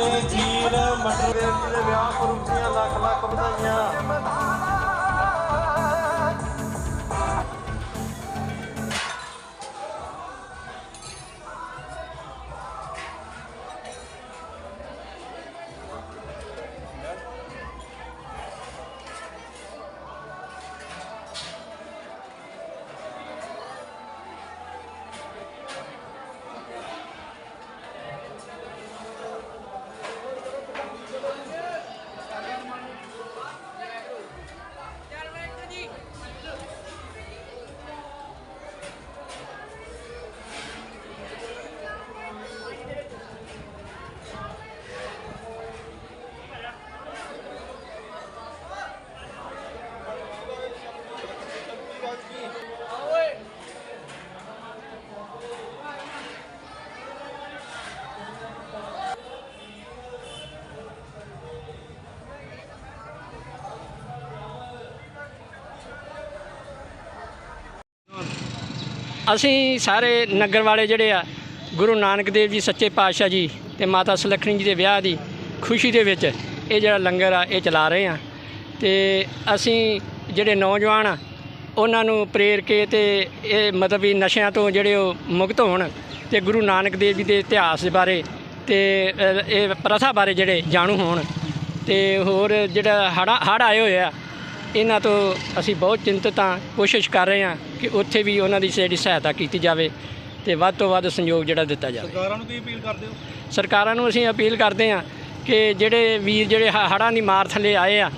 ਸਮੋਸੇ ਖੀਰ ਮਟਰ ਦੇ ਵਿਆਹ ਪੁਰਬ ਲੱਖ ਲੱਖ ਵਧਾਈਆਂ। ਅਸੀਂ ਸਾਰੇ ਨਗਰ ਵਾਲੇ ਜਿਹੜੇ ਆ, ਗੁਰੂ ਨਾਨਕ ਦੇਵ ਜੀ ਸੱਚੇ ਪਾਤਸ਼ਾਹ ਜੀ ਤੇ ਮਾਤਾ ਸੁਲੱਖਣੀ ਜੀ ਦੇ ਵਿਆਹ ਦੀ ਖੁਸ਼ੀ ਦੇ ਵਿੱਚ ਇਹ ਜਿਹੜਾ ਲੰਗਰ ਆ, ਇਹ ਚਲਾ ਰਹੇ ਆ। ਤੇ ਅਸੀਂ ਜਿਹੜੇ ਨੌਜਵਾਨ ਆ, ਉਹਨਾਂ ਨੂੰ ਪ੍ਰੇਰ ਕੇ ਤੇ ਇਹ ਮਤਲਬ ਵੀ ਨਸ਼ਿਆਂ ਤੋਂ ਜਿਹੜੇ ਉਹ ਮੁਕਤ ਹੋਣ ਤੇ ਗੁਰੂ ਨਾਨਕ ਦੇਵ ਜੀ ਦੇ ਇਤਿਹਾਸ ਦੇ ਬਾਰੇ ਤੇ ਇਹ ਪ੍ਰਥਾ ਬਾਰੇ ਜਿਹੜੇ ਜਾਣੂ ਹੋਣ। ਤੇ ਹੋਰ ਜਿਹੜਾ ਹੜਾ ਹੜ ਆਏ ਹੋਏ ਆ ਇਹਨਾਂ ਤੋਂ ਅਸੀਂ ਬਹੁਤ ਚਿੰਤਤ ਹਾਂ ਕੋਸ਼ਿਸ਼ ਕਰ ਰਹੇ ਹਾਂ ਕਿ ਉੱਥੇ ਵੀ ਉਹਨਾਂ ਦੀ ਜਿਹੜੀ ਸਹਾਇਤਾ ਕੀਤੀ ਜਾਵੇ ਤੇ ਵੱਧ ਤੋਂ ਵੱਧ ਸਹਿਯੋਗ ਜਿਹੜਾ ਦਿੱਤਾ ਜਾਵੇ। ਸਰਕਾਰਾਂ ਨੂੰ ਕੀ ਅਪੀਲ ਕਰਦੇ ਹੋ? ਸਰਕਾਰਾਂ ਨੂੰ ਅਸੀਂ ਅਪੀਲ ਕਰਦੇ ਹਾਂ ਕਿ ਜਿਹੜੇ ਵੀਰ ਜਿਹੜੇ ਹ- ਹੜ੍ਹਾਂ ਦੀ ਮਾਰ ਥੱਲੇ ਆਏ ਆ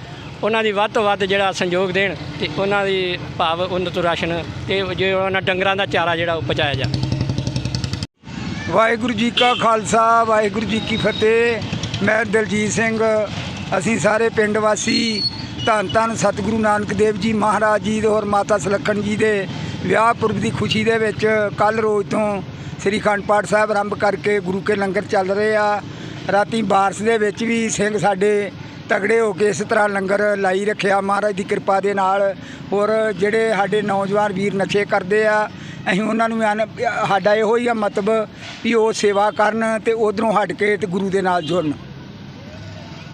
ਉਹਨਾਂ ਦੀ ਵੱਧ ਤੋਂ ਵੱਧ ਜਿਹੜਾ ਸੰਯੋਗ ਦੇਣ ਤੇ ਉਹਨਾਂ ਦੀ ਭਾਵ ਉਹਨਾਂ ਤੋਂ ਰਾਸ਼ਨ ਤੇ ਜੇ ਉਹਨਾਂ ਡੰਗਰਾਂ ਦਾ ਚਾਰਾ ਜਿਹੜਾ ਉਹ ਪਹੁੰਚਾਇਆ ਜਾਵੇ। ਵਾਹਿਗੁਰੂ ਜੀ ਕਾ ਖਾਲਸਾ ਵਾਹਿਗੁਰੂ ਜੀ ਕੀ ਫਤਿਹ। ਮੈਂ ਦਲਜੀਤ ਸਿੰਘ ਅਸੀਂ ਸਾਰੇ ਪਿੰਡ ਵਾਸੀ ਧੰਨ ਧੰਨ ਸਤਿਗੁਰੂ ਨਾਨਕ ਦੇਵ ਜੀ ਮਹਾਰਾਜ ਜੀ ਦੇ ਔਰ ਮਾਤਾ ਸੁਲੱਖਣ ਜੀ ਦੇ ਵਿਆਹ ਪੁਰਬ ਦੀ ਖੁਸ਼ੀ ਦੇ ਵਿੱਚ ਕੱਲ ਰੋਜ਼ ਤੋਂ ਸ੍ਰੀ ਅਖੰਡ ਪਾਠ ਸਾਹਿਬ ਆਰੰਭ ਕਰਕੇ ਗੁਰੂ ਕੇ ਲੰਗਰ ਚੱਲ ਰਹੇ ਆ। ਰਾਤੀ ਬਾਰਸ ਦੇ ਵਿੱਚ ਵੀ ਸਿੰਘ ਸਾਡੇ ਤਗੜੇ ਹੋ ਕੇ ਇਸ ਤਰ੍ਹਾਂ ਲੰਗਰ ਲਾਈ ਰੱਖਿਆ। ਮਹਾਰਾਜ ਦੀ ਕਿਰਪਾ ਦੇ ਨਾਲ ਔਰ ਜਿਹੜੇ ਸਾਡੇ ਨੌਜਵਾਨ ਵੀਰ ਨਸ਼ੇ ਕਰਦੇ ਆ, ਅਸੀਂ ਉਹਨਾਂ ਨੂੰ ਆਨ- ਸਾਡਾ ਇਹੋ ਹੀ ਆ ਮਤਲਬ ਵੀ ਉਹ ਸੇਵਾ ਕਰਨ ਤੇ ਉਧਰੋਂ ਹਟ ਕੇ ਤੇ ਗੁਰੂ ਦੇ ਨਾਲ ਜੁੜਨ।